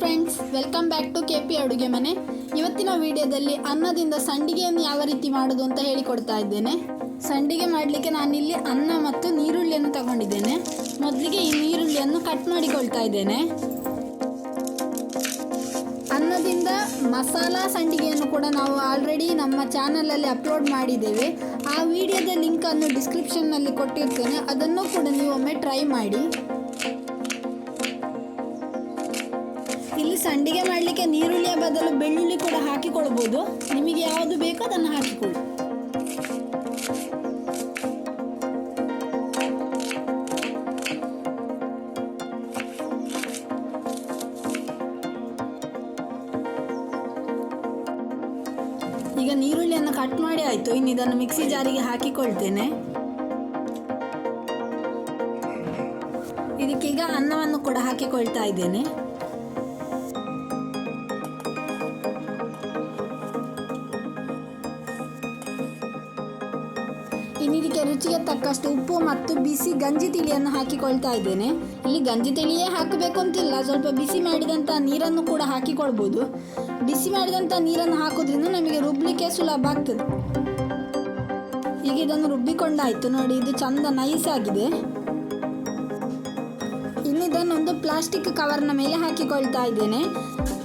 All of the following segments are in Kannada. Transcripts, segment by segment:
Friends welcome back to K P ಅಡುಗೆ ಮನೆ ಇವತ್ತಿನ ವಿಡಿಯೋದಲ್ಲಿ ಅನ್ನದಿಂದ ಸಂಡಿಗೆಯನ್ನು ಯಾವ ರೀತಿ ಮಾಡೋದು ಅಂತ ಹೇಳಿಕೊಡ್ತಾ ಇದ್ದೇನೆ. ಸಂಡಿಗೆ ಮಾಡಲಿಕ್ಕೆ ನಾನಿಲ್ಲಿ ಅನ್ನ ಮತ್ತು ನೀರುಳ್ಳಿಯನ್ನು ತಗೊಂಡಿದ್ದೇನೆ. ಮೊದಲಿಗೆ ಈ ನೀರುಳ್ಳಿಯನ್ನು ಕಟ್ ಮಾಡಿಕೊಳ್ತಾ ಇದ್ದೇನೆ. ಅನ್ನದಿಂದ ಮಸಾಲಾ ಸಂಡಿಗೆಯನ್ನು ಕೂಡ ನಾವು ಆಲ್ರೆಡಿ ನಮ್ಮ ಚಾನಲಲ್ಲಿ ಅಪ್ಲೋಡ್ ಮಾಡಿದ್ದೇವೆ. ಆ ವಿಡಿಯೋದ ಲಿಂಕನ್ನು ಡಿಸ್ಕ್ರಿಪ್ಷನ್ನಲ್ಲಿ ಕೊಟ್ಟಿರ್ತೇನೆ. ಅದನ್ನು ಕೂಡ ನೀವು ಒಮ್ಮೆ ಟ್ರೈ ಮಾಡಿ. ಇಲ್ಲಿ ಸಂಡಿಗೆ ಮಾಡಲಿಕ್ಕೆ ನೀರುಳ್ಳಿಯ ಬದಲು ಬೆಳ್ಳುಳ್ಳಿ ಕೂಡ ಹಾಕಿಕೊಳ್ಬೋದು. ನಿಮಗೆ ಯಾವುದು ಬೇಕೋ ಅದನ್ನು ಹಾಕಿಕೊಳ್ಳಿ. ಈಗ ನೀರುಳ್ಳಿಯನ್ನು ಕಟ್ ಮಾಡಿ ಆಯಿತು. ಇನ್ನು ಇದನ್ನು ಮಿಕ್ಸಿ ಜಾರಿಗೆ ಹಾಕಿಕೊಳ್ತೇನೆ. ಇದಕ್ಕೀಗ ಅನ್ನವನ್ನು ಕೂಡ ಹಾಕಿಕೊಳ್ತಾ ಇದ್ದೇನೆ. ಇನ್ನು ಇದಕ್ಕೆ ರುಚಿಗೆ ತಕ್ಕಷ್ಟು ಉಪ್ಪು ಮತ್ತು ಬಿಸಿ ಗಂಜಿ ತಿಳಿಯನ್ನು ಹಾಕಿಕೊಳ್ತಾ ಇದ್ದೇನೆ. ಇಲ್ಲಿ ಗಂಜಿ ತಿಳಿಯೇ ಹಾಕಬೇಕು ಅಂತಿಲ್ಲ. ಸ್ವಲ್ಪ ಬಿಸಿ ಮಾಡಿದಂಥ ನೀರನ್ನು ಕೂಡ ಹಾಕಿಕೊಳ್ಬೋದು. ಬಿಸಿ ಮಾಡಿದಂಥ ನೀರನ್ನು ಹಾಕೋದ್ರಿಂದ ನಮಗೆ ರುಬ್ಲಿಕ್ಕೆ ಸುಲಭ ಆಗ್ತದೆ. ಈಗ ಇದನ್ನು ರುಬ್ಬಿಕೊಂಡಾಯಿತು. ನೋಡಿ, ಇದು ಚಂದ ನೈಸ್ ಆಗಿದೆ. ಇನ್ನು ಇದನ್ನೊಂದು ಪ್ಲಾಸ್ಟಿಕ್ ಕವರ್ನ ಮೇಲೆ ಹಾಕಿಕೊಳ್ತಾ ಇದ್ದೇನೆ.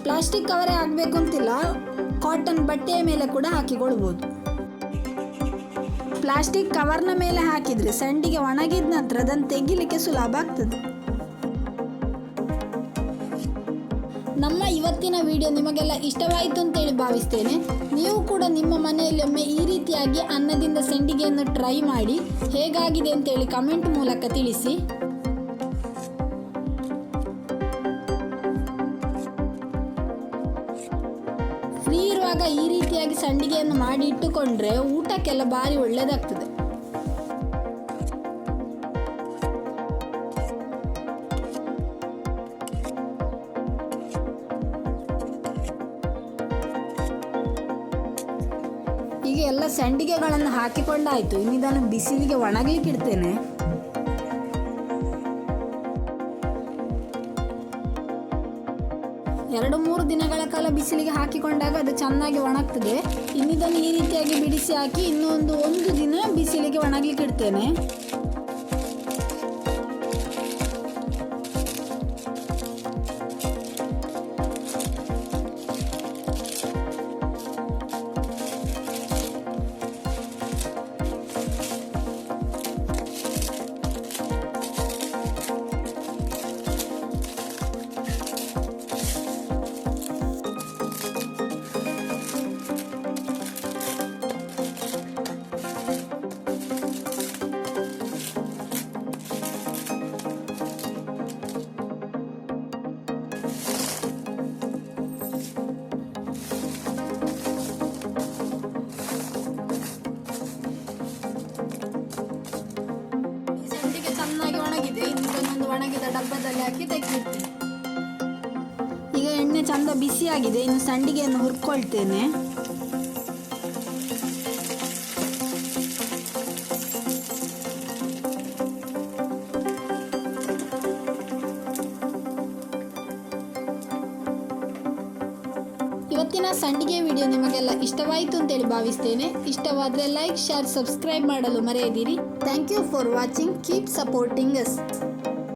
ಪ್ಲಾಸ್ಟಿಕ್ ಕವರೇ ಆಗಬೇಕು ಅಂತಿಲ್ಲ. ಕಾಟನ್ ಬಟ್ಟೆಯ ಮೇಲೆ ಕೂಡ ಹಾಕಿಕೊಳ್ಬೋದು. ಪ್ಲಾಸ್ಟಿಕ್ ಕವರ್ನ ಮೇಲೆ ಹಾಕಿದರೆ ಸಂಡಿಗೆ ಒಣಗಿದ ನಂತರ ಅದನ್ನು ತೆಗಿಲಿಕ್ಕೆ ಸುಲಭ ಆಗ್ತದೆ. ನಮ್ಮ ಇವತ್ತಿನ ವಿಡಿಯೋ ನಿಮಗೆಲ್ಲ ಇಷ್ಟವಾಯಿತು ಅಂತೇಳಿ ಭಾವಿಸ್ತೇನೆ. ನೀವು ಕೂಡ ನಿಮ್ಮ ಮನೆಯಲ್ಲಿ ಒಮ್ಮೆ ಈ ರೀತಿಯಾಗಿ ಅನ್ನದಿಂದ ಸಂಡಿಗೆಯನ್ನು ಟ್ರೈ ಮಾಡಿ ಹೇಗಾಗಿದೆ ಅಂತೇಳಿ ಕಮೆಂಟ್ ಮೂಲಕ ತಿಳಿಸಿ. ಇರುವಾಗ ಈ ರೀತಿಯಾಗಿ ಸಂಡಿಗೆಯನ್ನು ಮಾಡಿ ಇಟ್ಟುಕೊಂಡ್ರೆ ಊಟಕ್ಕೆಲ್ಲ ಭಾರಿ ಒಳ್ಳೆಯದಾಗ್ತದೆ ಈಗ ಎಲ್ಲ ಸಂಡಿಗೆಗಳನ್ನು ಹಾಕಿಕೊಂಡಾಯ್ತು. ಇನ್ನು ಇದನ್ನು ಬಿಸಿಲಿಗೆ ಒಣಗಲಿಕ್ಕೆ ಇಡ್ತೇನೆ ಎರಡು ಮೂರು ದಿನಗಳ ಕಾಲ ಬಿಸಿಲಿಗೆ ಹಾಕಿಕೊಂಡಾಗ ಅದು ಚೆನ್ನಾಗಿ ಒಣಗ್ತದೆ. ಇನ್ನಿದನ್ನು ಈ ರೀತಿಯಾಗಿ ಬಿಡಿಸಿ ಹಾಕಿ ಇನ್ನೊಂದು ಒಂದು ದಿನ ಬಿಸಿಲಿಗೆ ಒಣಗ್ಲಿಕ್ಕೆ ಇಡ್ತೇನೆ ಹಾಕಿ ತೆಗೆದಿರ್ತೇನೆ. ಈಗ ಎಣ್ಣೆ ಚಂದ ಬಿಸಿಯಾಗಿದೆ, ಇನ್ನು ಸಂಡಿಗೆಯನ್ನು ಹುರ್ಕೊಳ್ತೇನೆ. ಇವತ್ತಿನ ಸಂಡಿಗೆ ವಿಡಿಯೋ ನಿಮಗೆಲ್ಲ ಇಷ್ಟವಾಯಿತು ಅಂತೇಳಿ ಭಾವಿಸ್ತೇನೆ. ಇಷ್ಟವಾದರೆ ಲೈಕ್, ಶೇರ್, ಸಬ್ಸ್ಕ್ರೈಬ್ ಮಾಡಲು ಮರೆಯದಿರಿ. Thank you for watching keep supporting us